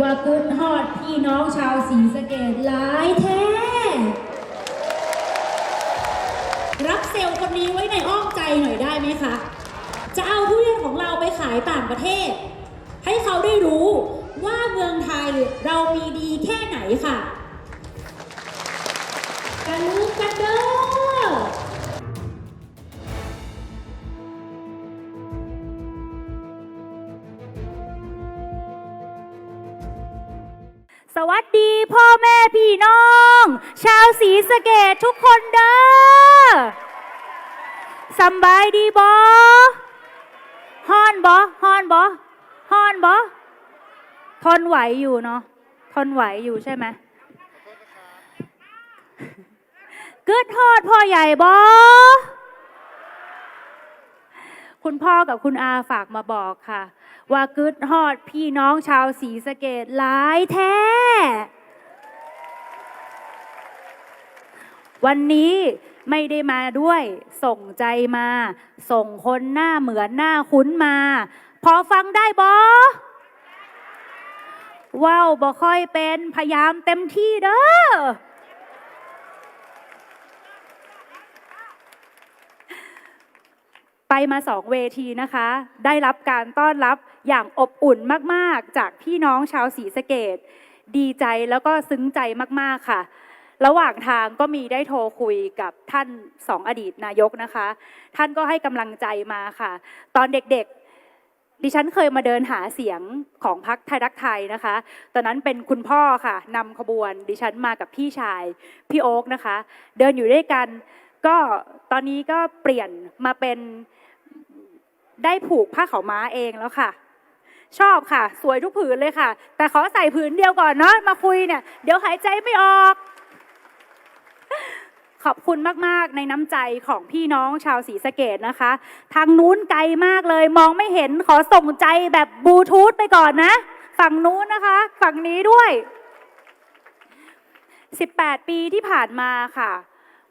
ว่ากิดฮอดพี่น้องชาวศรีสะเกดหลายแท้ รับเซลล์คนนี้ไว้ในอ้อมใจหน่อยได้ไหมคะ จะเอาทุเรียนของเราไปขายต่างประเทศ ให้เขาได้รู้ว่าเมืองไทยเรามีดีแค่ไหนค่ะ กันลืมกันเด้อ วัสดีพ่อแม่พี่น้อง ชาวศรีสะเกดทุกคนเด้อสบายดีบอฮอนบอฮอนบอฮอนบอทนไหวอยู่เนาะทนไหวอยู่ใช่ไหมกึดฮอดพ่อใหญ่บอคุณพ่อกับคุณอาฝากมาบอกค่ะ ว่ากึดฮอดพี่น้องชาวศรีสะเกดหลายแท้ วันนี้ไม่ได้มาด้วย ส่งใจมา ส่งคนหน้าเหมือนหน้าคุ้นมา พอฟังได้บอว้าวบ่ค่อยเป็นพยายามเต็มที่เด้อ ไปมาสองเวทีนะคะ ได้รับการต้อนรับอย่างอบอุ่นมากๆ จากพี่น้องชาวศรีสะเกดดีใจแล้วก็ซึ้งใจมากๆค่ะ ระหว่างทางก็มีได้โทรคุยกับท่านสองอดีตนายกนะคะ ท่านก็ให้กำลังใจมาค่ะ ตอนเด็กๆ ดิฉันเคยมาเดินหาเสียงของพรรคไทยรักไทยนะคะ ตอนนั้นเป็นคุณพ่อค่ะนำขบวน ดิฉันมากับพี่ชายพี่โอ๊กนะคะ เดินอยู่ด้วยกันก็ตอนนี้ก็เปลี่ยนมาเป็น ได้ผูกผ้าขาวม้าเองแล้วค่ะ ชอบค่ะ สวยทุกผืนเลยค่ะ แต่ขอใส่ผืนเดียวก่อนเนาะมาคุยเนี่ย เดี๋ยวหายใจไม่ออก ขอบคุณมากๆในน้ำใจของพี่น้องชาวศรีสะเกดนะคะ ทางนู้นไกลมากเลย มองไม่เห็นขอส่งใจแบบบลูทูธไปก่อนนะ ฝั่งนู้นนะคะ ฝั่งนี้ด้วย 18 ปีที่ผ่านมาค่ะ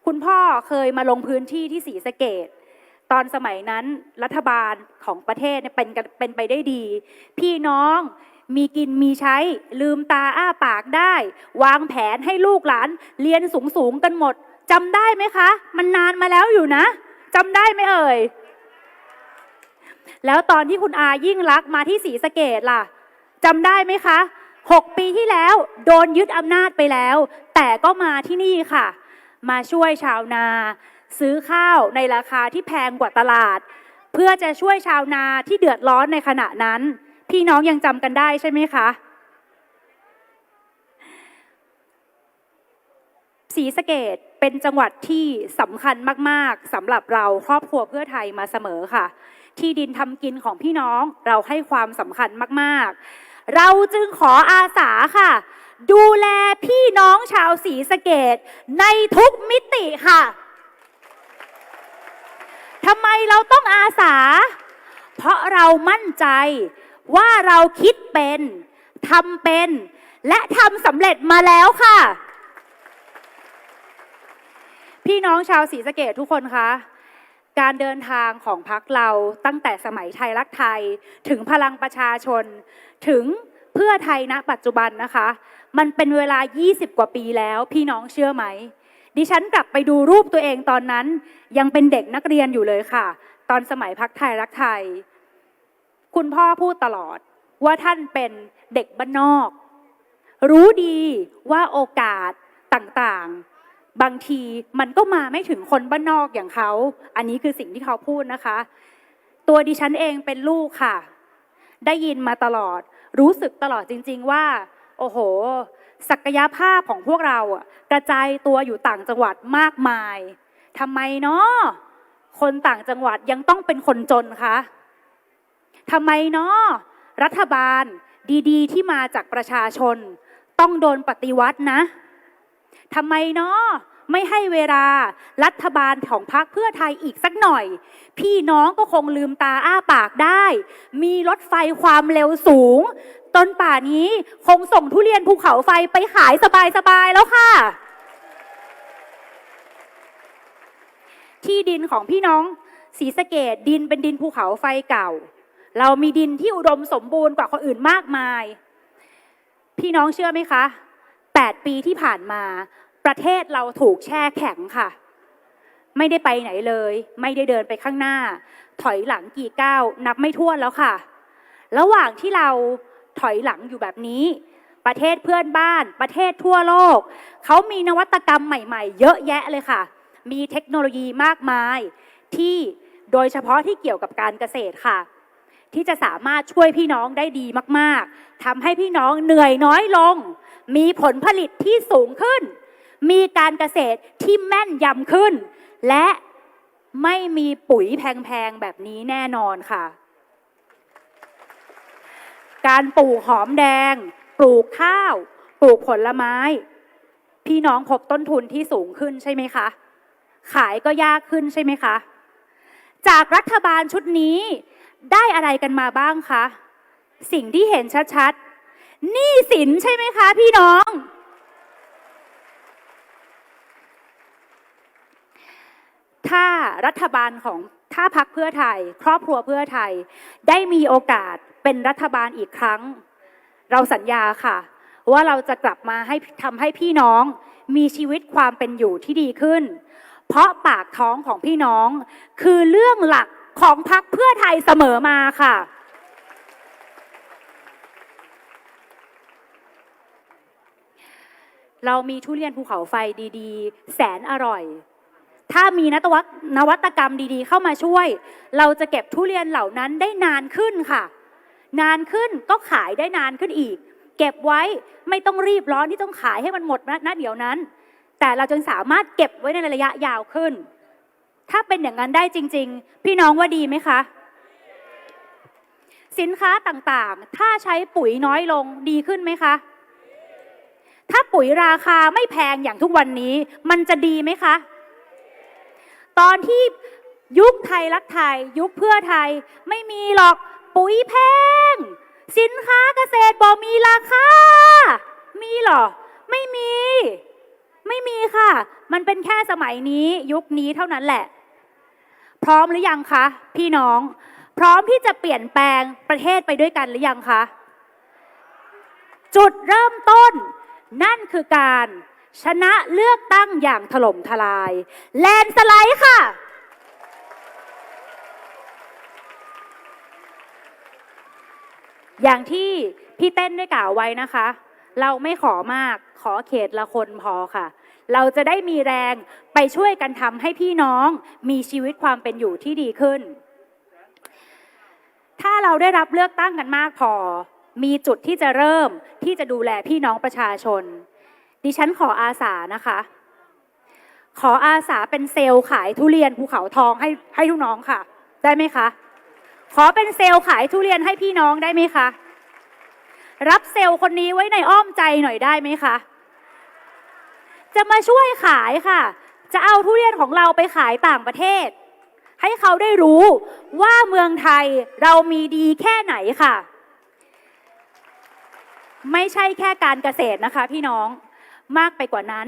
คุณพ่อเคยมาลงพื้นที่ที่ศรีสะเกด ตอนสมัยนั้นรัฐบาลของประเทศเนี่ยเป็นกันเป็นไปได้ดี พี่น้องมีกินมีใช้ลืมตาอ้าปากได้ วางแผนให้ลูกหลานเรียนสูงสูงๆกันหมดจำได้ไหมคะ มันนานมาแล้วอยู่นะจำได้ไหมเอ่ย แล้วตอนที่คุณอายิ่งรักมาที่ศรีสะเกดล่ะจำได้ไหมคะหกปีที่แล้วโดนยึดอำนาจไปแล้ว แต่ก็มาที่นี่ค่ะ มาช่วยชาวนา ซื้อข้าวในราคาที่แพงกว่าตลาด เพื่อจะช่วยชาวนาที่เดือดร้อนในขณะนั้น พี่น้องยังจำกันได้ใช่ไหมคะศรีสะเกดเป็นจังหวัดที่สำคัญมากๆสำหรับเราครอบครัวเพื่อไทยมาเสมอค่ะ ที่ดินทำกินของพี่น้องเราให้ความสำคัญมากๆ เราจึงขออาสาค่ะ ดูแลพี่น้องชาวศรีสะเกดในทุกมิติค่ะ ทำไมเราต้องอาสา เพราะเรามั่นใจว่าเราคิดเป็นทำเป็น และทำสำเร็จมาแล้วค่ะ พี่น้องชาวศรีสะเกดทุกคนคะการเดินทางของพักเราตั้งแต่สมัยไทยรักไทย ถึงพลังประชาชน ถึงเพื่อไทยณปัจจุบันนะคะ มันเป็นเวลา 20 กว่าปีแล้ว พี่น้องเชื่อไหม ดิฉันกลับไปดูรูปตัวเองตอนนั้น ยังเป็นเด็กนักเรียนอยู่เลยค่ะ ตอนสมัยพักไทยรักไทย คุณพ่อพูดตลอดว่าท่านเป็นเด็กบ้านนอก รู้ดีว่าโอกาสต่างๆ บางทีมันก็มาไม่ถึงคนบ้านนอกอย่างเขา อันนี้คือสิ่งที่เขาพูดนะคะ ตัวดิฉันเองเป็นลูกค่ะ ได้ยินมาตลอด รู้สึกตลอดจริง ๆ ว่า โอ้โห ศักยภาพของพวกเราอะกระจายตัวอยู่ต่างจังหวัดมากมายทำไมเนาะคนต่างจังหวัดยังต้องเป็นคนจนคะทำไมเนาะรัฐบาลดีๆ ที่มาจากประชาชน ต้องโดนปฏิวัตินะทำไมเนาะไม่ให้เวลารัฐบาลของพรรคเพื่อไทยอีกสักหน่อย พี่น้องก็คงลืมตาอ้าปากได้ มีรถไฟความเร็วสูง ต้นป่านี้คงส่งทุเรียนภูเขาไฟไปขายสบายๆแล้วค่ะ ที่ดินของพี่น้องศรีสะเกดดินเป็นดินภูเขาไฟเก่า เรามีดินที่อุดมสมบูรณ์กว่าคนอื่นมากมาย พี่น้องเชื่อไหมคะ 8 ปีที่ผ่านมา ประเทศเราถูกแช่แข็งค่ะ ไม่ได้ไปไหนเลย ไม่ได้เดินไปข้างหน้า ถอยหลังกี่ก้าวนับไม่ถ้วนแล้วค่ะ ระหว่างที่เรา ถอยหลังอยู่แบบนี้ ประเทศเพื่อนบ้าน ประเทศทั่วโลก เขามีนวัตกรรมใหม่ๆ เยอะแยะเลยค่ะ มีเทคโนโลยีมากมาย ที่โดยเฉพาะที่เกี่ยวกับการเกษตรค่ะ ที่จะสามารถช่วยพี่น้องได้ดีมากๆทำให้พี่น้องเหนื่อยน้อยลง มีผลผลิตที่สูงขึ้น มีการเกษตรที่แม่นยำขึ้น และไม่มีปุ๋ยแพงๆแบบนี้แน่นอนค่ะ การปลูกหอมแดง ปลูกข้าว ปลูกผลไม้ พี่น้องพบต้นทุนที่สูงขึ้นใช่ไหมคะ ขายก็ยากขึ้นใช่ไหมคะ จากรัฐบาลชุดนี้ได้อะไรกันมาบ้างคะ สิ่งที่เห็นชัดๆหนี้สินใช่ไหมคะ พี่น้อง ถ้า รัฐบาลของถ้าพักเพื่อไทย ครอบครัวเพื่อไทย ได้มีโอกาสเป็นรัฐบาลอีกครั้ง เราสัญญาค่ะ ว่าเราจะกลับมาให้ทำให้พี่น้องมีชีวิตความเป็นอยู่ที่ดีขึ้น เพราะปากท้องของพี่น้อง คือเรื่องหลักของพักเพื่อไทยเสมอมาค่ะ เรามีทุเรียนภูเขาไฟดี ๆ แสนอร่อย ถ้ามีนวัตนวัตกรรมดีๆ เข้ามาช่วย เราจะเก็บทุเรียนเหล่านั้นได้นานขึ้นค่ะ นานขึ้นก็ขายได้นานขึ้นอีก เก็บไว้ไม่ต้องรีบร้อนที่ต้องขายให้มันหมดนะนะเดี๋ยวนั้น แต่เราจึงสามารถเก็บไว้ในระยะยาวขึ้น ถ้าเป็นอย่างนั้นได้จริง ๆ พี่น้องว่าดีไหมคะสินค้าต่างๆ ถ้าใช้ปุ๋ยน้อยลงดีขึ้นไหมคะ ถ้าปุ๋ยราคาไม่แพงอย่างทุกวันนี้ มันจะดีไหมคะ ตอนที่ยุคไทยรักไทย ยุคเพื่อไทย ไม่มีหรอกปุ๋ยแพง สินค้าเกษตรบอกมีราคา มีหรอ ไม่มี ไม่มีค่ะ มันเป็นแค่สมัยนี้ยุคนี้เท่านั้นแหละ พร้อมหรือยังคะ พี่น้อง พร้อมที่จะเปลี่ยนแปลงประเทศไปด้วยกันหรือยังคะ จุดเริ่มต้น นั่นคือการ ชนะเลือกตั้งอย่างถล่มทลาย แลนสไลด์ค่ะ อย่างที่พี่เต้นได้กล่าวไว้นะคะ เราไม่ขอมากขอเขตละคนพอค่ะ เราจะได้มีแรงไปช่วยกันทำให้พี่น้องมีชีวิตความเป็นอยู่ที่ดีขึ้น ถ้าเราได้รับเลือกตั้งกันมากพอ มีจุดที่จะเริ่มที่จะดูแลพี่น้องประชาชน ดิฉันขออาสานะคะ ขออาสาเป็นเซลล์ขายทุเรียนภูเขาทองให้ให้ทุกน้องค่ะ ได้ไหมคะ ขอเป็นเซลล์ขายทุเรียนให้พี่น้องได้ไหมคะ รับเซลล์คนนี้ไว้ในอ้อมใจหน่อยได้ไหมคะ จะมาช่วยขายค่ะ จะเอาทุเรียนของเราไปขายต่างประเทศ ให้เขาได้รู้ว่าเมืองไทยเรามีดีแค่ไหนค่ะ ไม่ใช่แค่การเกษตรนะคะพี่น้อง มากไปกว่านั้น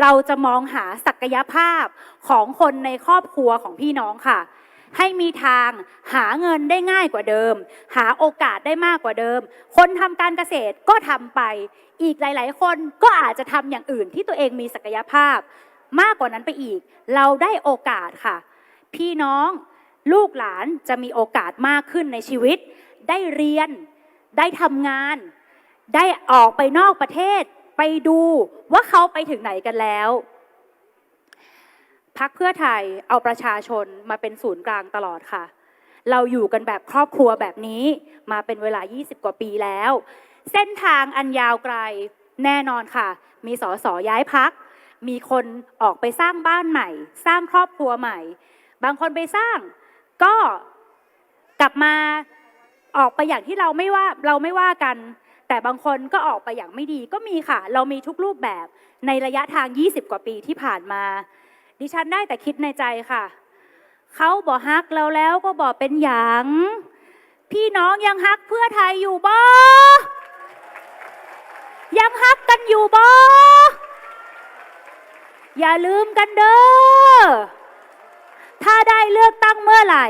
เราจะมองหาศักยภาพของคนในครอบครัวของพี่น้องค่ะ ให้มีทางหาเงินได้ง่ายกว่าเดิม หาโอกาสได้มากกว่าเดิม คนทำการเกษตรก็ทำไป อีกหลาย ๆ คนก็อาจจะทำอย่างอื่นที่ตัวเองมีศักยภาพ มากกว่านั้นไปอีก เราได้โอกาสค่ะ พี่น้องลูกหลานจะมีโอกาสมากขึ้นในชีวิต ได้เรียน ได้ทำงาน ได้ออกไปนอกประเทศ ไปดูว่าเขาไปถึงไหนกันแล้วพักเพื่อไทยเอาประชาชนมาเป็นศูนย์กลางตลอดค่ะ เราอยู่กันแบบครอบครัวแบบนี้มาเป็นเวลา 20 กว่าปีแล้ว เส้นทางอันยาวไกลแน่นอนค่ะ มีสสย้ายพัก มีคนออกไปสร้างบ้านใหม่ สร้างครอบครัวใหม่ บางคนไปสร้าง ก็กลับมาออกไปอย่างที่เราไม่ว่าเราไม่ว่ากัน แต่บางคนก็ออกไปอย่างไม่ดีก็มีค่ะ เรามีทุกรูปแบบในระยะทาง 20 กว่าปีที่ผ่านมา ดิฉันได้แต่คิดในใจค่ะ เขาบอกฮักเราแล้วก็บอกเป็นหยังพี่น้องยังฮักเพื่อไทยอยู่บ่ยังฮักกันอยู่บ่อย่าลืมกันเด้อ ถ้าได้เลือกตั้งเมื่อไหร่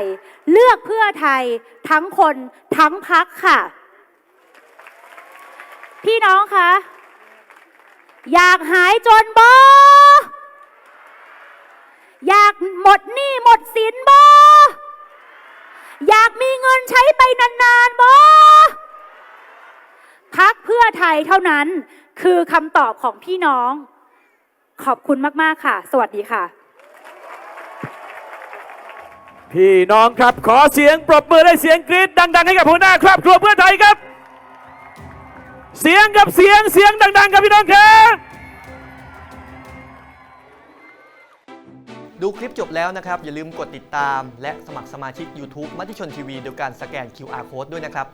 เลือกเพื่อไทยทั้งคนทั้งพักค่ะ พี่น้องคะอยากหายจนบออยากหมดหนี้หมดสินบออยากมีเงินใช้ไปนานๆบอพักเพื่อไทยเท่านั้นคือคำตอบของพี่น้อง ขอบคุณมากๆค่ะ สวัสดีค่ะ พี่น้องครับขอเสียงปรบมือและเสียงกรี๊ดดัง ๆ ให้กับหัวหน้าครอบครัวเพื่อไทยครับ เสียงกับเสียงเสียงดังๆครับพี่น้องครับดูคลิปจบแล้วนะครับ อย่าลืมกดติดตาม และสมัครสมาชิก YouTube มติชนทีวีโดยการสแกน QR Code ด้วยนะครับ